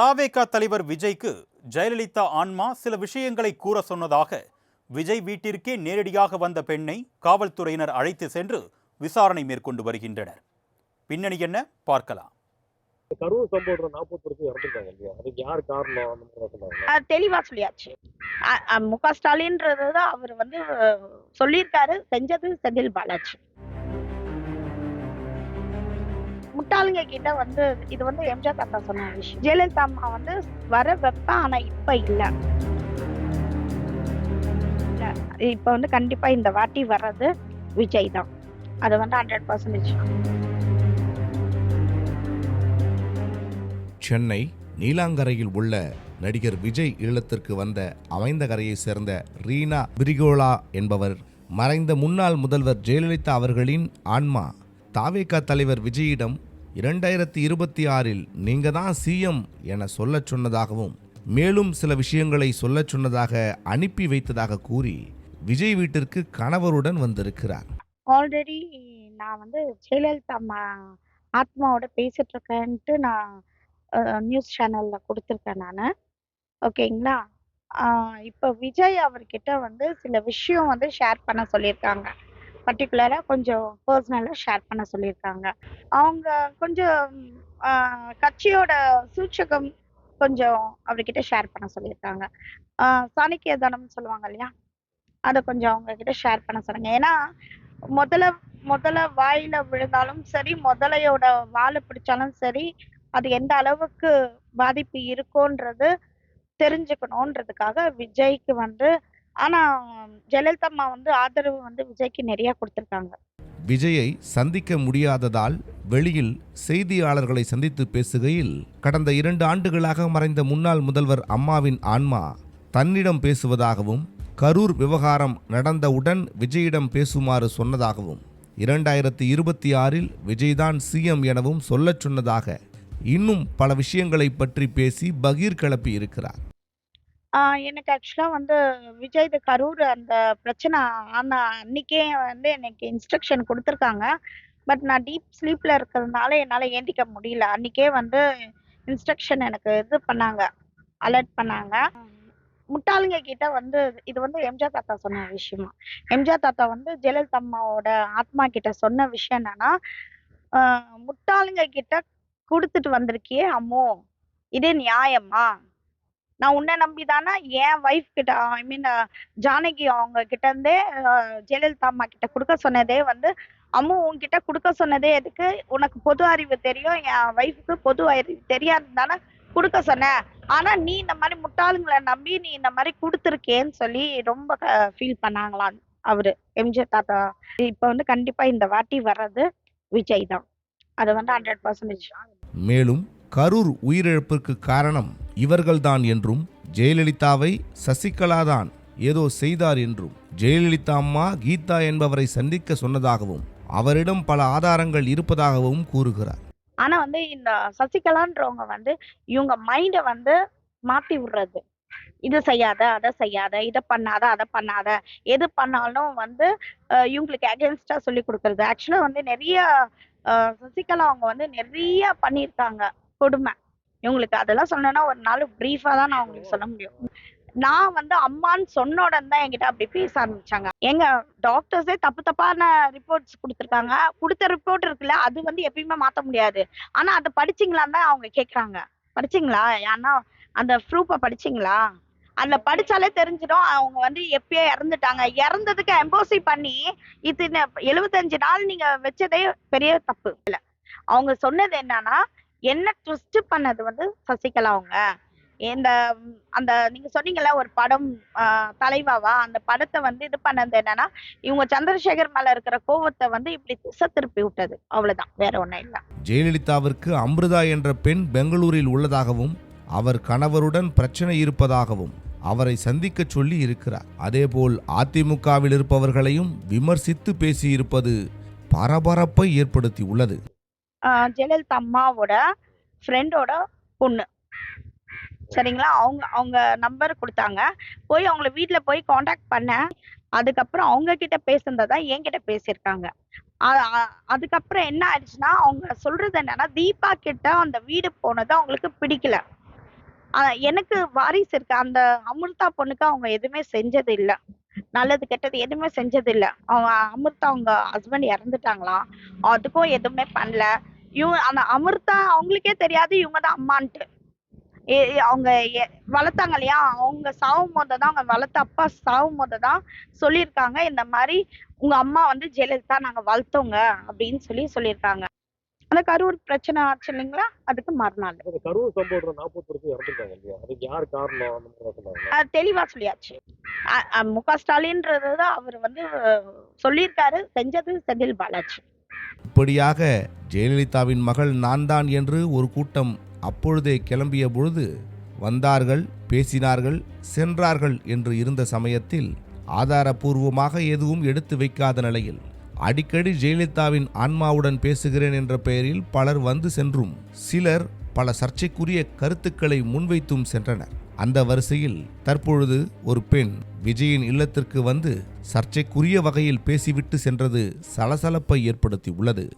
தாவேகா தலைவர் விஜய்க்கு ஜெயலலிதா ஆன்மா சில விஷயங்களை கூற சொன்னதாக விஜய் வீட்டிற்கே நேரடியாக வந்த பெண்ணை காவல்துறையினர் அழைத்து சென்று விசாரணை மேற்கொண்டு வருகின்றனர். பின்னணி என்ன? பார்க்கலாம். கரூர் சம்பவத்துல நாற்பது பேருக்கு இறந்துருக்காங்க இல்லையா? அதுக்கு யார் காரணம் தெளிவா சொல்லியாச்சு. மு க ஸ்டாலின்றது அவர் வந்து சொல்லியிருக்காரு செஞ்சது செந்தில் பாலாஜி. முட்டாளுங்க கிட்ட வந்து இது வந்து எம்ஜிஆர் தாத்தா சொன்ன விஷயம். ஜெயலலிதா அம்மா வந்து வர வைப்பேன் ஆனா இப்ப இல்ல. இல்ல, இப்ப வந்து கண்டிப்பா இந்த வாட்டி வர்றது விஜய் தான். அது வந்து ஹண்ட்ரட் பர்சன்டேஜ் சென்னை நீலாங்கரையில் உள்ள நடிகர் விஜய் இல்லத்திற்கு வந்த அமைந்தகரையை சேர்ந்த ரீனா பிரிகோலா என்பவர் மறைந்த முன்னாள் முதல்வர் ஜெயலலிதா அவர்களின் ஆன்மா. தாவேகா தலைவர் விஜயிடம் இரண்டாயிரத்தி இருபத்தி ஆறில் நீங்கள் தான் சிஎம் என சொல்லச் சொன்னதாகவும் மேலும் சில விஷயங்களை சொல்லச் சொன்னதாக அனுப்பி வைத்ததாக கூறி விஜய் வீட்டிற்கு கணவருடன் வந்திருக்கிறார். ஆல்ரெடி நான் வந்து ஜெயலலிதா அம்மா ஆத்மாவோட பேசிட்டு இருக்கேன்ட்டு நான் நியூஸ் சேனல்ல கொடுத்துருக்கேன் நான். ஓகேங்களா? இப்போ விஜய் அவர்கிட்ட வந்து சில விஷயம் வந்து ஷேர் பண்ண சொல்லியிருக்காங்க. பர்டிகுலராக கொஞ்சம் பர்சனலாக ஷேர் பண்ண சொல்லியிருக்காங்க. அவங்க கொஞ்சம் ஆஹ், கட்சியோட சூச்சகம் கொஞ்சம் அவர்கிட்ட ஷேர் பண்ண சொல்லியிருக்காங்க. ஆஹ், சாணக்கிய தானம் சொல்லுவாங்க இல்லையா? அதை கொஞ்சம் அவங்க கிட்ட ஷேர் பண்ண சொல்லுங்க. ஏன்னா முதல்ல முதல்ல வாயில விழுந்தாலும் சரி முதலையோட வாழை பிடிச்சாலும் சரி அது எந்த அளவுக்கு பாதிப்பு இருக்கோன்றது தெரிஞ்சுக்கணுன்றதுக்காக விஜய்க்கு வந்து ஆனால் ஜெயலலிதா அம்மா வந்து ஆதரவு வந்து விஜய்க்கு நிறையா கொடுத்துருக்காங்க. விஜயை சந்திக்க முடியாததால் வெளியில் செய்தியாளர்களை சந்தித்து பேசுகையில் கடந்த இரண்டு ஆண்டுகளாக மறைந்த முன்னாள் முதல்வர் அம்மாவின் ஆன்மா தன்னிடம் பேசுவதாகவும் கரூர் விவகாரம் நடந்தவுடன் விஜயிடம் பேசுமாறு சொன்னதாகவும் இரண்டாயிரத்தி இருபத்தி ஆறில் விஜய்தான் சிஎம் எனவும் சொல்லச் சொன்னதாக இன்னும் பல விஷயங்களை பற்றி பேசி பகீர் கிளப்பி இருக்கிறார் எனக்கு ஆக்சுவலாக வந்து விஜய் இது கரூர் அந்த பிரச்சனை ஆன அன்னைக்கே வந்து எனக்கு இன்ஸ்ட்ரக்ஷன் கொடுத்துருக்காங்க. பட் நான் டீப் ஸ்லீப்ல இருக்கிறதுனால என்னால் ஏந்திக்க முடியல. அன்னைக்கே வந்து இன்ஸ்ட்ரக்ஷன் எனக்கு இது பண்ணாங்க. அலர்ட் பண்ணாங்க. முட்டாளுங்க கிட்ட வந்து இது வந்து எம்ஜிஆர் தாத்தா சொன்ன விஷயமா. எம்ஜிஆர் தாத்தா வந்து ஜெயலலிதா அம்மாவோட ஆத்மா கிட்ட சொன்ன விஷயம் என்னன்னா முட்டாளுங்க கிட்ட கொடுத்துட்டு வந்திருக்கியே அம்மோ. இது நியாயமா? நான் உன்னை நம்பி தானே என் ஒய்ஃப் கிட்ட ஐ மீன் ஜானகி அவங்க கிட்ட இருந்தே ஜெயலலிதா அம்மா கிட்ட கொடுக்க சொன்னதே வந்து அம்மு உன்கிட்ட கொடுக்க சொன்னதே எதுக்கு? உனக்கு பொது அறிவு தெரியும் என் ஒய்ஃபுக்கு பொது அறிவு தெரியாது தானே கொடுக்க சொன்னேன் ஆனா நீ இந்த மாதிரி முட்டாளுங்களை நம்பி நீ இந்த மாதிரி கொடுத்துருக்கேன்னு சொல்லி ரொம்ப ஃபீல் பண்ணாங்களாம் அவரு. எம்ஜிஆர் தாத்தா. இப்ப வந்து கண்டிப்பா இந்த வாட்டி வர்றது விஜய் தான். அது வந்து ஹண்ட்ரட் பர்சன்டேஜ் மேலும் கரூர் உயிரிழப்பிற்கு காரணம் இவர்கள்தான் என்றும் ஜெயலலிதாவை சசிகலாதான் ஏதோ செய்தார் என்றும் ஜெயலலிதா அம்மா கீதா என்பவரை சந்திக்க சொன்னதாகவும் அவரிடம் பல ஆதாரங்கள் இருப்பதாகவும் கூறுகிறார். ஆனா வந்து இந்த சசிகலான்றவங்க வந்து இவங்க மைண்டை வந்து மாத்தி விடுறது. இது செய்யாத அதை செய்யாத இதை பண்ணாத அதை பண்ணாத எது பண்ணாலும் வந்து இவங்களுக்கு அகேன்ஸ்டா சொல்லி கொடுக்கறது. ஆக்சுவலா வந்து நிறைய சசிகலா அவங்க வந்து நிறைய பண்ணியிருக்காங்க. கொடுமை. இவங்களுக்கு அதெல்லாம் சொல்லணும்னா ஒரு நாள் பிரீஃபா தான் நான் உங்களுக்கு சொல்ல முடியும். நான் வந்து அம்மான்னு சொன்ன உடனே தான் என்கிட்ட அப்படி பேச ஆரம்பிச்சாங்க. எங்க டாக்டர்ஸே தப்பு தப்பான ரிப்போர்ட்ஸ் கொடுத்துருக்காங்க. கொடுத்த ரிப்போர்ட் இருக்குல்ல அது வந்து எப்பயுமே மாத்த முடியாது. ஆனா அதை படிச்சீங்களான்னு தான் அவங்க கேக்குறாங்க. படிச்சீங்களா? ஏன்னா அந்த ப்ரூஃபை படிச்சீங்களா? அதுல படிச்சாலே தெரிஞ்சிடும். அவங்க வந்து எப்பயோ இறந்துட்டாங்க. இறந்ததுக்கு எம்போசி பண்ணி இது எழுபத்தஞ்சு நாள் நீங்க வச்சதே பெரிய தப்பு. இல்ல. அவங்க சொன்னது என்னன்னா என்ன ட்விஸ்ட் பண்ணது வந்து சசிகலா அவங்க? இந்த அந்த நீங்க சொன்னீங்கல்ல ஒரு படம் தலைவாவா? அந்த படத்தை வந்து இது பண்ணது என்னன்னா இவங்க சந்திரசேகர் மேல இருக்கிற கோவத்தை வந்து இப்படி திசை திருப்பி விட்டது. அவ்வளவுதான். வேற ஒண்ணும் இல்ல. ஜெயலலிதாவிற்கு அமிர்தா என்ற பெண் பெங்களூரில் உள்ளதாகவும் அவர் கணவருடன் பிரச்சனை இருப்பதாகவும் அவரை சந்திக்கச் சொல்லி இருக்கிறார். அதேபோல் அதிமுகவில் இருப்பவர்களையும் விமர்சித்து பேசியிருப்பது பரபரப்பை ஏற்படுத்தி உள்ளது ஜெயலலிதா அம்மாவோட ஃப்ரெண்டோட பொண்ணு. சரிங்களா? அவங்க அவங்க நம்பர் கொடுத்தாங்க. போய் அவங்கள வீட்டில் போய் காண்டாக்ட் பண்ணேன். அதுக்கப்புறம் அவங்க கிட்ட பேசுனதை என்கிட்ட பேசியிருக்காங்க. அதுக்கப்புறம் என்ன ஆயிடுச்சுன்னா அவங்க சொல்றது என்னன்னா தீபா கிட்ட அந்த வீடு போனது அவங்களுக்கு பிடிக்கல. எனக்கு வாரிசு இருக்கு. அந்த அமிர்தா பொண்ணுக்கு அவங்க எதுவுமே செஞ்சது இல்லை. நல்லது கெட்டது எதுவுமே செஞ்சது இல்ல அவங்க அமிர்தா அவங்க ஹஸ்பண்ட் இறந்துட்டாங்களாம் அதுக்கும் எதுவுமே பண்ணல. இவங்க அந்த அமிர்தா அவங்களுக்கே தெரியாது இவங்க தான் அம்மான்ட்டு. ஏ- அவங்க வளர்த்தாங்க இல்லையா? அவங்க சாவும் போது தான் அவங்க வளர்த்த அப்பா சாவும் போது தான் சொல்லியிருக்காங்க. இந்த மாதிரி உங்க அம்மா வந்து ஜெயலலிதா நாங்க வளர்த்தோங்க அப்படின்னு சொல்லி சொல்லியிருக்காங்க. அந்த கரூர் பிரச்சனை ஆச்சு இல்லைங்களா? அதுக்கு மறுநாள். கரூர் சம்பவம் நாற்பது பேருக்கு இறந்துருக்காங்க இல்லையா? அதுக்கு யார் காரணம் தெளிவா சொல்லியாச்சு. மு க ஸ்டாலின்றது தான் அவர் வந்து சொல்லியிருக்காரு செஞ்சது செந்தில் பாலாஜி. இப்படியாக ஜெயலலிதாவின் மகள் நான் தான் என்று ஒரு கூட்டம் அப்பொழுதே கிளம்பிய பொழுது வந்தார்கள் பேசினார்கள் சென்றார்கள் என்று இருந்த சமயத்தில் ஆதாரபூர்வமாக எதுவும் எடுத்து வைக்காத நிலையில் அடிக்கடி ஜெயலலிதாவின் ஆன்மாவுடன் பேசுகிறேன் என்ற பெயரில் பலர் வந்து சென்றும். சிலர் பல சர்ச்சைக்குரிய கருத்துக்களை முன்வைத்தும் சென்றனர். அந்த வரிசையில் தற்பொழுது ஒரு பெண் விஜயின் இல்லத்திற்கு வந்து சர்ச்சைக்குரிய வகையில் பேசிவிட்டு சென்றது சலசலப்பை ஏற்படுத்தி உள்ளது